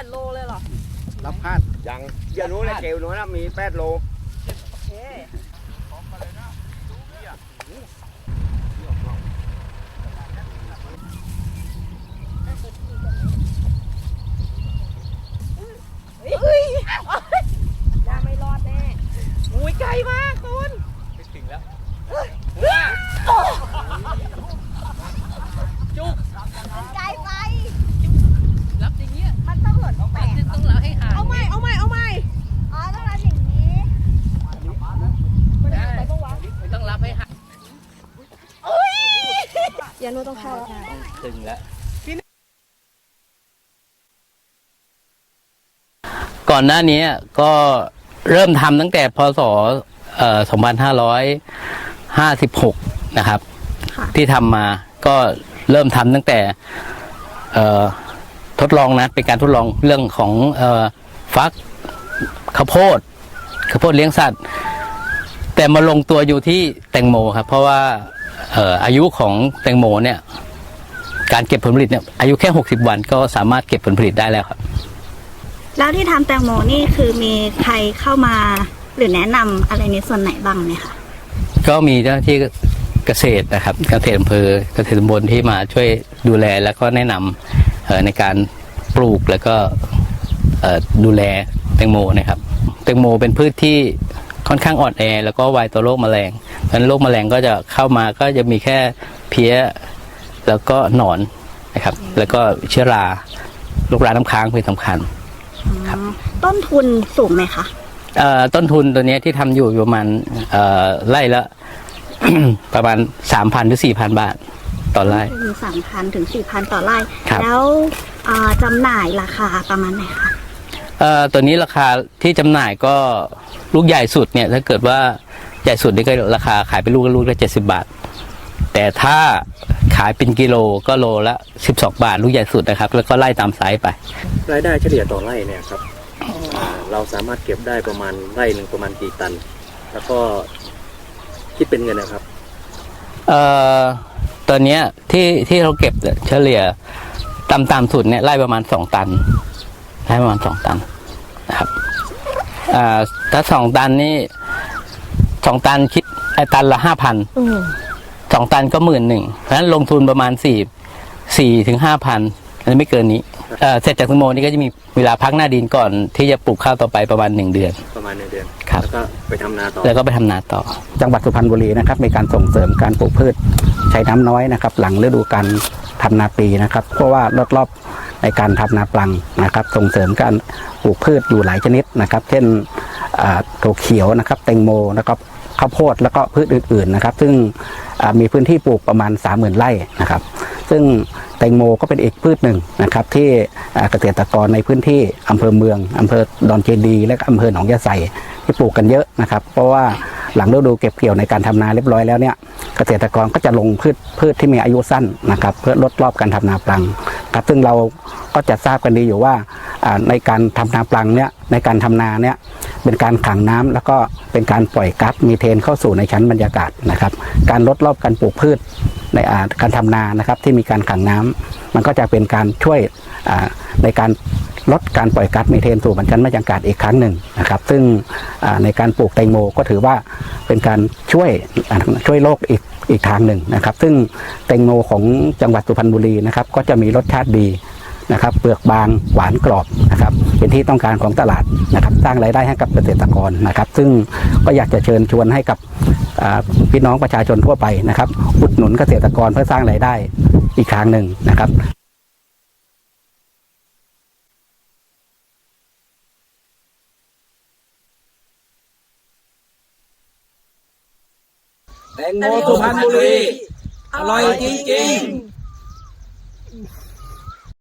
มีแปดโลเลยเหรอ รับคาดยังอย่ารู้เลยเกลนู้นนะมีแปดโล โอเค เฮ้ยยังไม่รอดแน่อุ้ยไกลมากคุณ ถึงแล้ว ไกลไป รับอย่างเงี้ย มันต้องหล่นแปะ ต้องรับให้ห่าง เอาใหม่ เอาใหม่ เอาใหม่ อ๋อต้องทำอย่างนี้ มันหายไปปะวะ ต้องรับให้ห่าง ยานุต้องเข้าแล้วถึงแล้วก่อนหน้านี้ก็เริ่มทำตั้งแต่พศเอ่อ2556 นะครับ ที่ทำมาก็เริ่มทำตั้งแต่เอ่อทดลองนะ เป็นการทดลองเรื่องของเอ่อฟักข้าวโพดข้าวโพดเลี้ยงสัตว์ แต่มาลงตัวอยู่ที่แตงโมครับ เพราะว่าเอ่ออายุของแตงโมเนี่ยการเก็บผลผลิตเนี่ยอายุแค่ 60 วันก็สามารถเก็บผลผลิตได้แล้วครับ แล้วที่ทำแตงโมนี่คือมีใครเข้ามาหรือแนะนำอะไรในส่วนไหนบ้างไหมคะก็มีเจ้าหน้าที่เกษตรนะครับ เกษตรอำเภอเกษตรตำบลที่มาช่วยดูแลแล้วก็แนะนำเอ่อในการปลูกแล้วก็เอ่อดูแลแตงโมนะครับแตงโมเป็นพืชที่ค่อนข้างอ่อนแอ แล้วก็ไวต่อโรคแมลง เพราะฉะนั้นโรคแมลงก็จะเข้ามาก็จะมีแค่เพี้ย แล้วก็หนอนนะครับ แล้วก็เชื้อราลูกราน้ำค้างเป็นสำคัญ ครับอ๋อต้นทุนสูงไหมคะเอ่อต้นทุนตัวเนี้ยที่ทำอยู่อยู่ประมาณเอ่อไร่ละ ประมาณสามพันหรือสี่พันบาทต่อไร่ถึงสามพันถึงสี่พันต่อไร่ ครับ แล้วเอ่อจำหน่ายราคาประมาณไหนคะ เอ่อตัวนี้ราคาที่จำหน่ายก็ลูกใหญ่สุดเนี่ย ถ้าเกิดว่า ใหญ่สุดนี่ก็ราคาขายเป็นลูกก็ลูกละเจ็ดสิบาท แต่ถ้าขายเป็นกิโลก็โลละสิบสองบาท ลูกใหญ่สุดนะครับ แล้วก็ไล่ตามไซส์ไป รายได้เฉลี่ยต่อไร่เนี่ยครับอ่าเราสามารถเก็บได้ประมาณไร่หนึ่งประมาณกี่ตัน แล้วก็คิดเป็นเงินนะครับ เอ่อตอนเนี้ยที่ที่เราเก็บเนี่ยเฉลี่ยตามตามสุดเนี่ยไล่ประมาณสองตันไล่ประมาณสองตันนะครับอ่าถ้าสองตันนี่ส องตันคิดไอ้ตันละห้าพันสองตันก็หมื่นหนึ่งเพราะฉะนั้นลงทุนประมาณสี่สี่ถึงห้าพันอันนี้ไม่เกินนี้เอ่อเสร็จจากสโมนี่ก็จะมีเวลาพักหน้าดินก่อนที่จะปลูกข้าวต่อไปประมาณหนึ่งเดือน ประมาณหนึ่งเดือนครับแล้วก็ไปทำนาต่อแล้วก็ไปทำนาต่อ จังหวัดสุพรรณบุรีนะครับมีการส่งเสริมการปลูกพืชใช้น้ำน้อยนะครับ หลังฤดูการทำนาปีนะครับ เพราะว่าลดรอบในการทำนาปลังนะครับ ส่งเสริมการปลูกพืชอยู่หลายชนิดนะครับ เช่นอ่าถั่วเขียวนะครับ แตงโมนะครับ ข้าวโพดแล้วก็พืชอื่นๆนะครับ ซึ่งมีพื้นที่ปลูกประมาณ 30,000 ไร่นะครับ ซึ่งแตงโมก็เป็นอีกพืชหนึ่งนะครับ ที่เกษตรกรในพื้นที่อำเภอเมืองอำเภอดอนเจดี และอำเภอหนองยาไสที่ปลูกกันเยอะนะครับ เพราะว่าหลังฤดูเก็บเกี่ยวในการทำนาเรียบร้อยแล้วเนี่ยเกษตรกรก็จะลงพืชพืชที่มีอายุสั้นนะครับ เพื่อลดรอบการทำนาปลังครับซึ่งเราก็จะทราบกันดีอยู่ว่าในการทำนาปลังเนี่ยในการทำนาเนี่ย เป็นการขังน้ำแล้วก็เป็นการปล่อยก๊าซมีเทนเข้าสู่ในชั้นบรรยากาศนะครับ การลดรอบการปลูกพืชในอ่าการทำนานะครับที่มีการขังน้ำมันก็จะเป็นการช่วยอ่าในการลดการปล่อยก๊าซมีเทนสู่ชั้นบรรยากาศอีกครั้งหนึ่งนะครับ ซึ่งในการปลูกแตงโมก็ถือว่าเป็นการช่วยช่วยโลกอีกอีกทางหนึ่งนะครับ ซึ่งแตงโมของจังหวัดสุพรรณบุรีนะครับก็จะมีรสชาติดี นะครับเปลือกบางหวานกรอบนะครับเป็นที่ต้องการของตลาดนะครับสร้างรายได้ให้กับเกษตรกรนะครับ ซึ่งก็อยากจะเชิญชวนให้กับพี่น้องประชาชนทั่วไปนะครับ อุดหนุนเกษตรกรเพื่อสร้างรายได้อีกทางหนึ่งนะครับแตงโมสุพรรณบุรี อร่อยจริงๆ